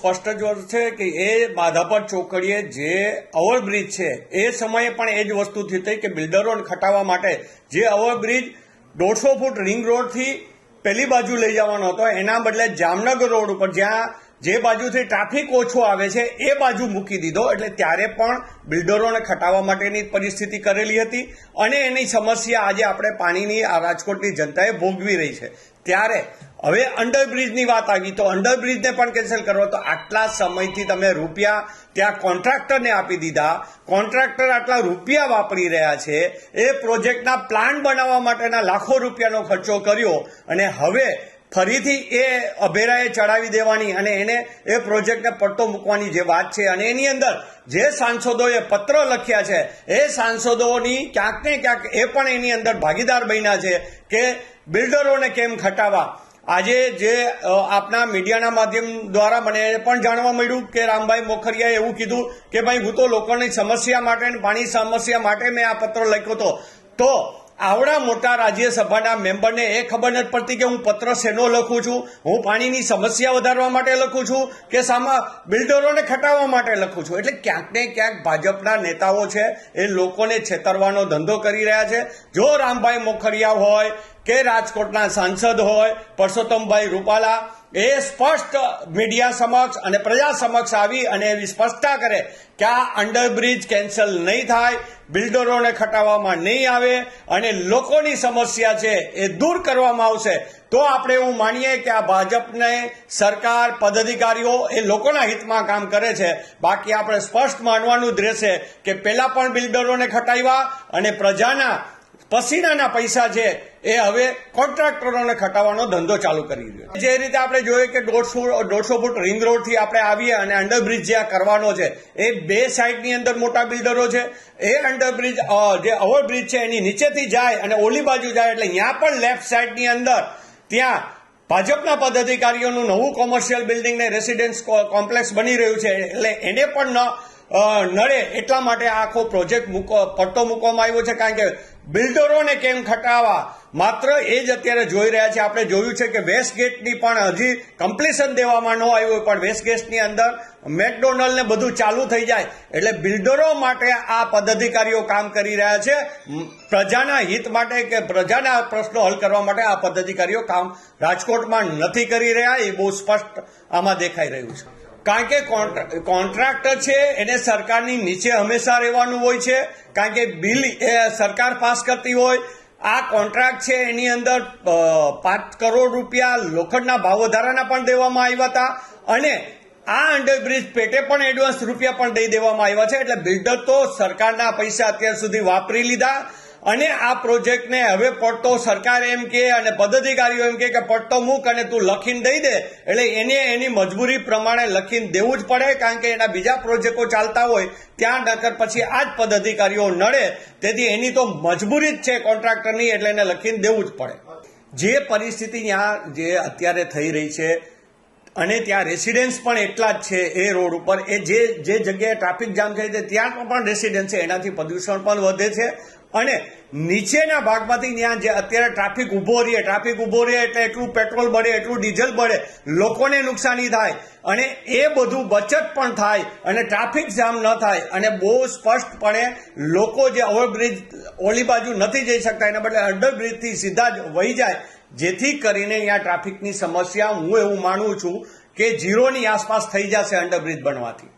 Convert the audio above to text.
સ્પષ્ટ જ છે કે એ માધાપર ચોકડીએ જે ઓવરબ્રિજ છે, એ સમયે પણ એ જ વસ્તુ થઈ હતી કે બિલ્ડરોને ખટાવવા માટે જે ઓવરબ્રિજ દોઢસો ફૂટ રિંગ રોડથી પેલી બાજુ લઈ જવાનો હતો. એના બદલે જામનગર રોડ ઉપર જ્યાં જે બાજુથી ટ્રાફિક ઓછો આવે છે, એ બાજુ મૂકી દીધો. એટલે ત્યારે પણ બિલ્ડરોને ખટાવવા માટેની પરિસ્થિતિ કરેલી હતી અને એની સમસ્યા આજે આપણે પાણીની આ રાજકોટની જનતાએ ભોગવી રહી છે. ત્યારે હવે અંડરબ્રિજની વાત આવી, તો અંડરબ્રિજને પણ કેન્સલ કરો. તો આટલા સમયથી તમે રૂપિયા ત્યાં કોન્ટ્રાક્ટરને આપી દીધા. કોન્ટ્રાક્ટર આટલા રૂપિયા વાપરી રહ્યા છે. એ પ્રોજેક્ટના પ્લાન બનાવવા માટેના લાખો રૂપિયાનો ખર્ચો કર્યો અને હવે ફરીથી એ અભેરાએ ચડાવી દેવાની અને એને એ પ્રોજેક્ટને પડતો મૂકવાની જે વાત છે અને એની અંદર જે સાંસદોએ પત્ર લખ્યા છે, એ સાંસદોની ક્યાંક ને ક્યાંક એ પણ એની અંદર ભાગીદાર બન્યા છે કે બિલ્ડરોને કેમ ખટાવા. આજે જે આપના મીડિયાના માધ્યમ દ્વારા મને પણ જાણવા મળ્યું કે રામભાઈ મોખરિયાએ એવું કીધું કે ભાઈ હું તો લોકોની સમસ્યા માટે પાણી સમસ્યા માટે મેં આ પત્ર લખ્યો હતો. તો આવડા મોટા રાજ્યસભાના મેમ્બરને એ ખબર નથી પડતી કે હું પત્ર શેનો લખું છું, હું પાણીની સમસ્યા વધારવા માટે લખું છું કે સામા બિલ્ડરોને ખટાવવા માટે લખું છું. એટલે ક્યાંક ને ક્યાંક ભાજપના નેતાઓ છે, એ લોકોને છેતરવાનો ધંધો કરી રહ્યા છે. જો રામભાઈ મોખરિયા હોય કે રાજકોટના સાંસદ હોય, પરસોત્તમભાઈ રૂપાલા એ સ્પષ્ટ મીડિયા સમક્ષ અને પ્રજા સમક્ષ આવી અને એવી સ્પષ્ટતા કરે કે આ અંડરબ્રિજ કેન્સલ નહીં થાય બિલ્ડરોને ખટાવવામાં નહીં આવે અને લોકોની સમસ્યા છે એ દૂર કરવામાં આવશે. તો આપણે એવું માનીએ કે આ ભાજપને સરકાર, પદાધિકારીઓ એ લોકોના હિતમાં કામ કરે છે. બાકી આપણે સ્પષ્ટ માનવાનું જ રહેશે કે પહેલા પણ બિલ્ડરોને ખટાવ્યા અને પ્રજાના પસીનાના પૈસા છે એ હવે કોન્ટ્રાક્ટરોને ખટાવવાનો ધંધો ચાલુ કરી રહ્યો જે રીતે આપણે જોઈએ કે દોઢસો દોઢસો ફૂટ રિંગ રોડથી આપણે આવીએ અને અંડરબ્રિજ જે આ કરવાનો છે, એ બે સાઈડની અંદર મોટા બિલ્ડરો છે, એ અંડરબ્રિજ જે ઓવરબ્રિજ છે એની નીચેથી જાય અને ઓલી બાજુ જાય એટલે ત્યાં પણ લેફ્ટ સાઈડની અંદર ત્યાં ભાજપના પદાધિકારીઓનું નવું કોમર્શિયલ બિલ્ડિંગ ને રેસિડેન્સ કોમ્પ્લેક્સ બની રહ્યું છે એટલે એને પણ ન નડે એટલા માટે આખો પ્રોજેક્ટ મૂકો પડતો મૂકવામાં આવ્યો છે કારણ કે બિલ્ડરોને કેમ ખટાવવા માત્ર એ જ અત્યારે જોઈ રહ્યા છે. આપણે જોયું છે કે વેસ્ટ ગેટની પણ હજી કમ્પ્લીશન દેવામાં ન આવ્યું હોય, પણ વેસ્ટ ગેટની અંદર મેકડોનલ્ડ ને બધું ચાલુ થઈ જાય. એટલે બિલ્ડરો માટે આ પદાધિકારીઓ કામ કરી રહ્યા છે. પ્રજાના હિત માટે કે પ્રજાના પ્રશ્નો હલ કરવા માટે આ પદાધિકારીઓ કામ રાજકોટમાં નથી કરી રહ્યા, એ બહુ સ્પષ્ટ આમાં દેખાઈ રહ્યું છે. કારણ કે કોન્ટ્રા- કોન્ટ્રાક્ટર છે, એને સરકારની નીચે હંમેશા રહેવાનું હોય છે. કારણ કે બિલ સરકાર પાસ કરતી હોય. આ કોન્ટ્રાક્ટ છે, એની અંદર પાંચ કરોડ રૂપિયા લોખંડના ભાવ વધારાના પણ દેવામાં આવ્યા હતા. અને આ અંડરબ્રિજ પેટે પણ એડવાન્સ રૂપિયા પણ દઈ દેવામાં આવ્યા છે. એટલે બિલ્ડર તો સરકારના પૈસા અત્યાર સુધી વાપરી લીધા. અને આ પ્રોજેક્ટને હવે પડતો સરકાર એમ કે અને પદાધિકારીઓ એમ કે પડતો મૂક અને તું લખીને દઈ દે. એટલે એને એની મજબૂરી પ્રમાણે લખીને દેવું જ પડે, કારણ કે એના બીજા પ્રોજેક્ટો ચાલતા હોય, ત્યાં નકર પછી આ જ પદાધિકારીઓ નડે. તેથી એની તો મજબૂરી જ છે કોન્ટ્રાક્ટરની, એટલે એને લખીને દેવું જ પડે. જે પરિસ્થિતિ ત્યાં જે અત્યારે થઈ રહી છે અને ત્યાં રેસિડેન્સ પણ એટલા જ છે એ રોડ ઉપર. એ જે જે જગ્યાએ ટ્રાફિક જામ થઈ છે ત્યાં પણ રેસિડેન્સ છે. એનાથી પ્રદૂષણ પણ વધે છે. અને નીચેના ભાગમાંથી ત્યાં જે અત્યારે ટ્રાફિક ઊભો રહે ટ્રાફિક ઊભો રહે એટલે એટલું પેટ્રોલ બળે, એટલું ડીઝલ બળે, લોકોને નુકસાની થાય. અને એ બધું બચત પણ થાય અને ટ્રાફિક જામ ન થાય. અને બહુ સ્પષ્ટપણે લોકો જે ઓવરબ્રિજ ઓલી બાજુ નથી જઈ શકતા, એના બદલે અંડરબ્રિજથી સીધા જ વહી જાય. જેથી કરીને અહીંયા ટ્રાફિકની સમસ્યા, હું એવું માનું છું કે ઝીરોની આસપાસ થઈ જશે અંડરબ્રિજ બનવાથી.